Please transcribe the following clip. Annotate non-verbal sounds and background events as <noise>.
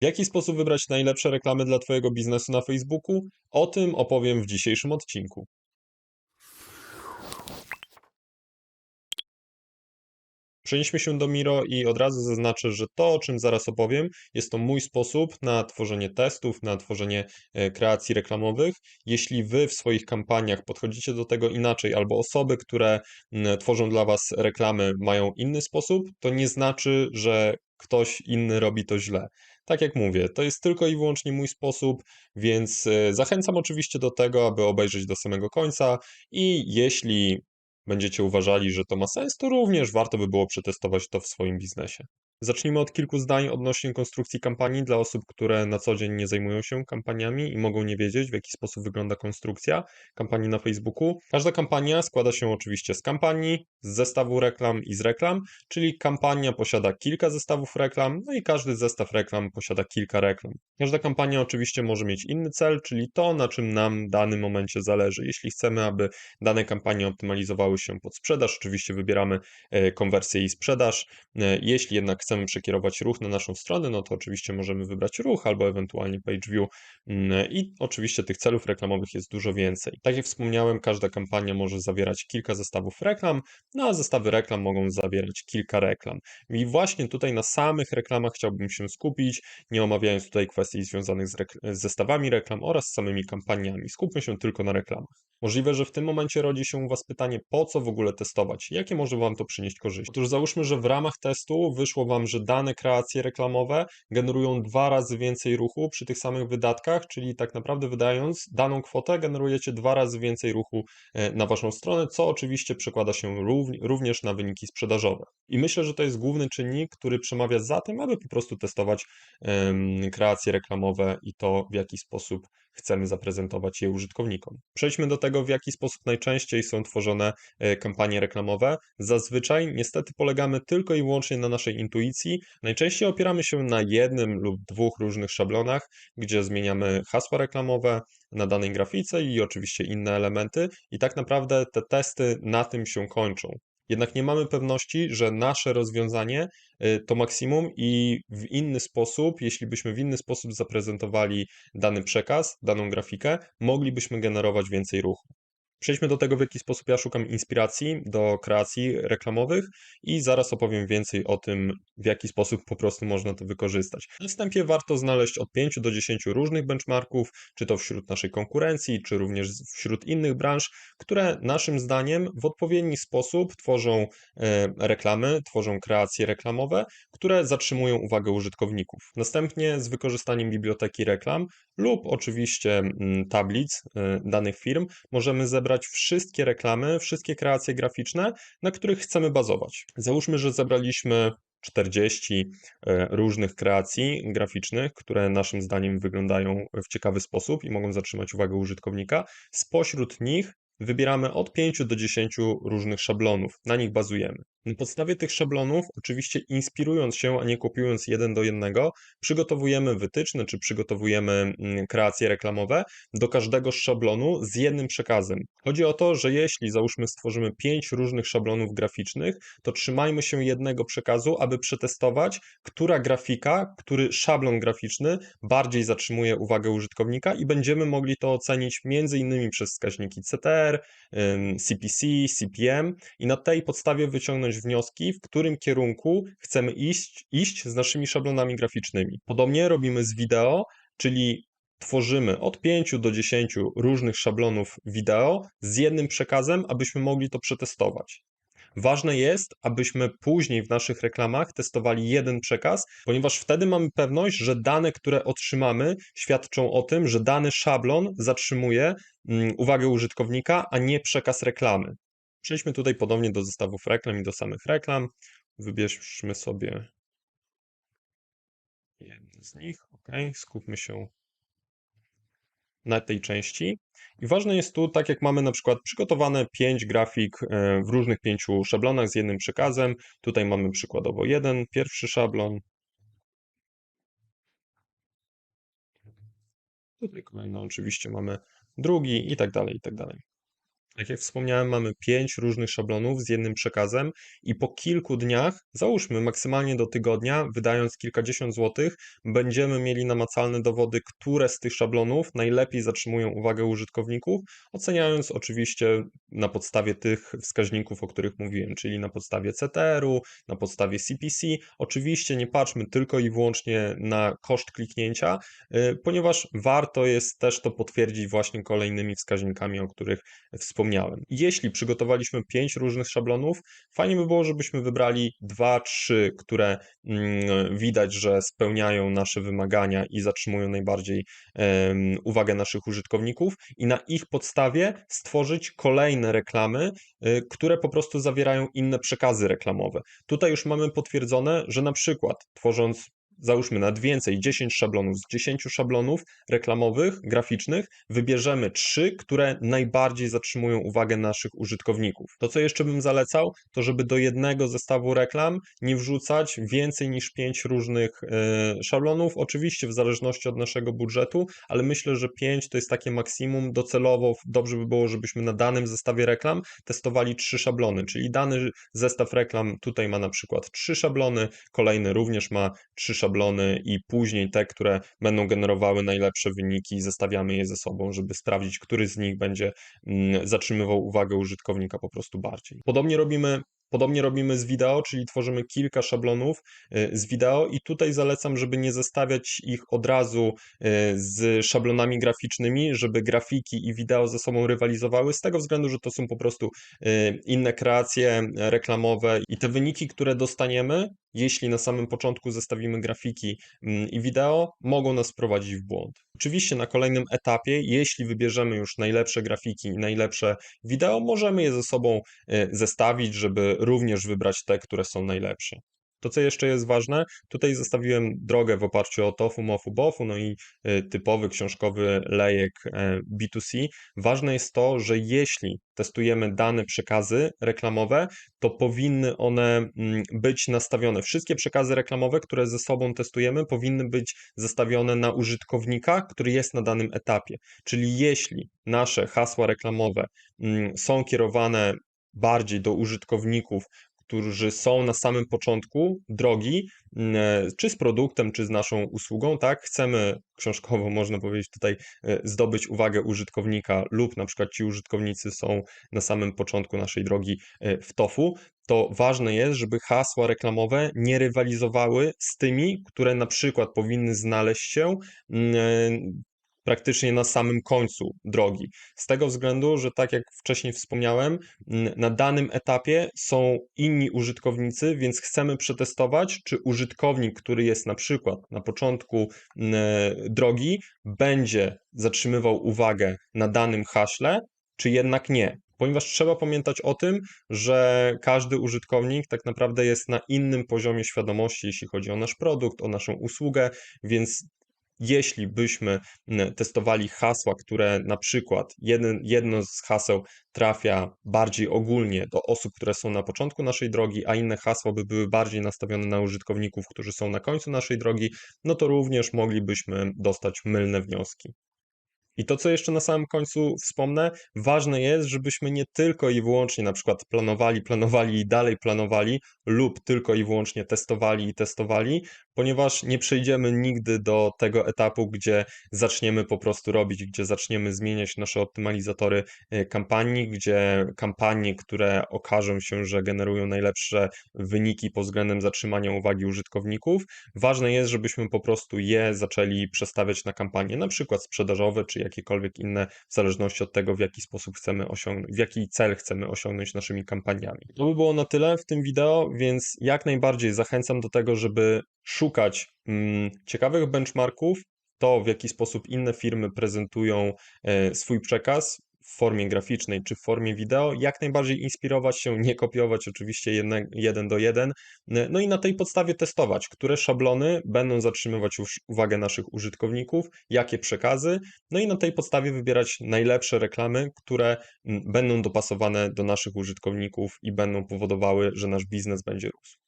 W jaki sposób wybrać najlepsze reklamy dla Twojego biznesu na Facebooku? O tym opowiem w dzisiejszym odcinku. Przenieśmy się do Miro i od razu zaznaczę, że to, o czym zaraz opowiem, jest to mój sposób na tworzenie testów, na tworzenie e, kreacji reklamowych. Jeśli Wy w swoich kampaniach podchodzicie do tego inaczej, albo osoby, które tworzą dla Was reklamy, mają inny sposób, to nie znaczy, że ktoś inny robi to źle. Tak jak mówię, to jest tylko i wyłącznie mój sposób, więc e, zachęcam oczywiście do tego, aby obejrzeć do samego końca i jeśli będziecie uważali, że to ma sens, to również warto by było przetestować to w swoim biznesie. Zacznijmy od kilku zdań odnośnie konstrukcji kampanii dla osób, które na co dzień nie zajmują się kampaniami i mogą nie wiedzieć, w jaki sposób wygląda konstrukcja kampanii na Facebooku. Każda kampania składa się oczywiście z kampanii, z zestawu reklam i z reklam, czyli kampania posiada kilka zestawów reklam, no i każdy zestaw reklam posiada kilka reklam. Każda kampania oczywiście może mieć inny cel, czyli to, na czym nam w danym momencie zależy. Jeśli chcemy, aby dane kampanie optymalizowały się pod sprzedaż, oczywiście wybieramy e, konwersję i sprzedaż. E, jeśli jednak chcemy przekierować ruch na naszą stronę, no to oczywiście możemy wybrać ruch albo ewentualnie page view mm, i oczywiście tych celów reklamowych jest dużo więcej. Tak jak wspomniałem, każda kampania może zawierać kilka zestawów reklam, no a zestawy reklam mogą zawierać kilka reklam. I właśnie tutaj na samych reklamach chciałbym się skupić, nie omawiając tutaj kwestii związanych z, rekl- z zestawami reklam oraz samymi kampaniami. Skupmy się tylko na reklamach. Możliwe, że w tym momencie rodzi się u Was pytanie, po co w ogóle testować? Jakie może Wam to przynieść korzyści? Otóż załóżmy, że w ramach testu wyszło Wam, że dane kreacje reklamowe generują dwa razy więcej ruchu przy tych samych wydatkach, czyli tak naprawdę wydając daną kwotę generujecie dwa razy więcej ruchu e, na Waszą stronę, co oczywiście przekłada się również na wyniki sprzedażowe. I myślę, że to jest główny czynnik, który przemawia za tym, aby po prostu testować kreacje reklamowe i to, w jaki sposób chcemy zaprezentować je użytkownikom. Przejdźmy do tego, w jaki sposób najczęściej są tworzone e, kampanie reklamowe. Zazwyczaj niestety polegamy tylko i wyłącznie na naszej intuicji. Najczęściej opieramy się na jednym lub dwóch różnych szablonach, gdzie zmieniamy hasła reklamowe na danej grafice i oczywiście inne elementy, i tak naprawdę te testy na tym się kończą. Jednak nie mamy pewności, że nasze rozwiązanie y, to maksimum i w inny sposób, jeśli byśmy w inny sposób zaprezentowali dany przekaz, daną grafikę, moglibyśmy generować więcej ruchu. Przejdźmy do tego, w jaki sposób ja szukam inspiracji do kreacji reklamowych i zaraz opowiem więcej o tym, w jaki sposób po prostu można to wykorzystać. Na wstępie warto znaleźć od 5 do 10 różnych benchmarków, czy to wśród naszej konkurencji, czy również wśród innych branż, które naszym zdaniem w odpowiedni sposób tworzą e, reklamy, tworzą kreacje reklamowe, które zatrzymują uwagę użytkowników. Następnie z wykorzystaniem biblioteki reklam lub oczywiście mm, tablic e, danych firm możemy zebrać zebrać wszystkie reklamy, wszystkie kreacje graficzne, na których chcemy bazować. Załóżmy, że zebraliśmy 40 e, różnych kreacji graficznych, które naszym zdaniem wyglądają w ciekawy sposób i mogą zatrzymać uwagę użytkownika. Spośród nich wybieramy od 5 do 10 różnych szablonów, na nich bazujemy. Na podstawie tych szablonów, oczywiście inspirując się, a nie kopiując jeden do jednego, przygotowujemy wytyczne czy przygotowujemy mm, kreacje reklamowe do każdego szablonu z jednym przekazem. Chodzi o to, że jeśli załóżmy stworzymy pięć różnych szablonów graficznych, to trzymajmy się jednego przekazu, aby przetestować, która grafika, który szablon graficzny bardziej zatrzymuje uwagę użytkownika i będziemy mogli to ocenić między innymi przez wskaźniki CTR, CPC, CPM i na tej podstawie wyciągnąć wyciągnąć wnioski, w którym kierunku chcemy iść, iść z naszymi szablonami graficznymi. Podobnie robimy z wideo, czyli tworzymy od 5 do 10 różnych szablonów wideo z jednym przekazem, abyśmy mogli to przetestować. Ważne jest, abyśmy później w naszych reklamach testowali jeden przekaz, ponieważ wtedy mamy pewność, że dane, które otrzymamy, świadczą o tym, że dany szablon zatrzymuje mm, uwagę użytkownika, a nie przekaz reklamy. Przejdźmy tutaj podobnie do zestawów reklam i do samych reklam. Wybierzmy sobie jedno z nich. OK, skupmy się na tej części. I ważne jest tu, tak jak mamy na przykład przygotowane 5 grafik e, w różnych pięciu szablonach z jednym przekazem. Tutaj mamy przykładowo jeden, pierwszy szablon. Tutaj kolejno oczywiście mamy drugi i tak dalej, i tak dalej. Tak jak wspomniałem, mamy 5 różnych szablonów z jednym przekazem i po kilku dniach, załóżmy maksymalnie do tygodnia, wydając kilkadziesiąt złotych, będziemy mieli namacalne dowody, które z tych szablonów najlepiej zatrzymują uwagę użytkowników, oceniając oczywiście na podstawie tych wskaźników, o których mówiłem, czyli na podstawie CTR-u, na podstawie CPC. Oczywiście nie patrzmy tylko i wyłącznie na koszt kliknięcia, y, ponieważ warto jest też to potwierdzić właśnie kolejnymi wskaźnikami, o których wspomniałem wspomniałem. Jeśli przygotowaliśmy pięć różnych szablonów, fajnie by było, żebyśmy wybrali dwa, trzy, które mm, widać, że spełniają nasze wymagania i zatrzymują najbardziej uwagę naszych użytkowników, i na ich podstawie stworzyć kolejne reklamy, y, które po prostu zawierają inne przekazy reklamowe. Tutaj już mamy potwierdzone, że na przykład tworząc załóżmy nad więcej, 10 szablonów, z 10 szablonów reklamowych, graficznych, wybierzemy 3, które najbardziej zatrzymują uwagę naszych użytkowników. To, co jeszcze bym zalecał, to żeby do jednego zestawu reklam nie wrzucać więcej niż 5 różnych yy, szablonów, oczywiście w zależności od naszego budżetu, ale myślę, że 5 to jest takie maksimum. Docelowo dobrze by było, żebyśmy na danym zestawie reklam testowali 3 szablony, czyli dany zestaw reklam tutaj ma na przykład 3 szablony, kolejny również ma 3 szablony, szablony i później te, które będą generowały najlepsze wyniki, zestawiamy je ze sobą, żeby sprawdzić, który z nich będzie mm, zatrzymywał uwagę użytkownika po prostu bardziej. Podobnie robimy Podobnie robimy z wideo, czyli tworzymy kilka szablonów y, z wideo i tutaj zalecam, żeby nie zestawiać ich od razu y, z szablonami graficznymi, żeby grafiki i wideo ze sobą rywalizowały, z tego względu, że to są po prostu y, inne kreacje reklamowe i te wyniki, które dostaniemy, jeśli na samym początku zestawimy grafiki mm, i wideo, mogą nas wprowadzić w błąd. Oczywiście na kolejnym etapie, jeśli wybierzemy już najlepsze grafiki i najlepsze wideo, możemy je ze sobą zestawić, żeby również wybrać te, które są najlepsze. To, co jeszcze jest ważne, tutaj zostawiłem drogę w oparciu o TOFU, MOFU, BOFU, no i y, typowy książkowy lejek e, B2C. Ważne jest to, że jeśli testujemy dane przekazy reklamowe, to powinny one mm, być nastawione. Wszystkie przekazy reklamowe, które ze sobą testujemy, powinny być zestawione na użytkownika, który jest na danym etapie. Czyli jeśli nasze hasła reklamowe mm, są kierowane bardziej do użytkowników, którzy są na samym początku drogi, mm, e, czy z produktem, czy z naszą usługą, tak? Chcemy książkowo, <laughs> można powiedzieć, tutaj e, zdobyć uwagę użytkownika, lub na przykład ci użytkownicy są na samym początku naszej drogi e, w TOFU, to ważne jest, żeby hasła reklamowe nie rywalizowały z tymi, które na przykład powinny znaleźć się mm, praktycznie na samym końcu drogi. Z tego względu, że tak jak wcześniej wspomniałem, na danym etapie są inni użytkownicy, więc chcemy przetestować, czy użytkownik, który jest na przykład na początku drogi, będzie zatrzymywał uwagę na danym haśle, czy jednak nie ponieważ trzeba pamiętać o tym, że każdy użytkownik tak naprawdę jest na innym poziomie świadomości, jeśli chodzi o nasz produkt, o naszą usługę, więc jeśli byśmy testowali hasła, które na przykład jeden, jedno z haseł trafia bardziej ogólnie do osób, które są na początku naszej drogi, a inne hasła by były bardziej nastawione na użytkowników, którzy są na końcu naszej drogi, no to również moglibyśmy dostać mylne wnioski. I to, co jeszcze na samym końcu wspomnę, ważne jest, żebyśmy nie tylko i wyłącznie na przykład planowali, planowali i dalej planowali, lub tylko i wyłącznie testowali i testowali, ponieważ nie przejdziemy nigdy do tego etapu, gdzie zaczniemy po prostu robić, gdzie zaczniemy zmieniać nasze optymalizatory e, kampanii, gdzie kampanie, które okażą się, że generują najlepsze wyniki pod względem zatrzymania uwagi użytkowników, ważne jest, żebyśmy po prostu je zaczęli przestawiać na kampanie, na przykład sprzedażowe, czy jakiekolwiek inne, w zależności od tego, w jaki sposób chcemy osiągnąć, w jaki cel chcemy osiągnąć naszymi kampaniami. To by było na tyle w tym wideo, więc jak najbardziej zachęcam do tego, żeby szukać mm, ciekawych benchmarków, to w jaki sposób inne firmy prezentują e, swój przekaz, w formie graficznej czy w formie wideo, jak najbardziej inspirować się, nie kopiować oczywiście jedne, jeden do jeden, no i na tej podstawie testować, które szablony będą zatrzymywać uwagę naszych użytkowników, jakie przekazy, no i na tej podstawie wybierać najlepsze reklamy, które będą dopasowane do naszych użytkowników i będą powodowały, że nasz biznes będzie rósł.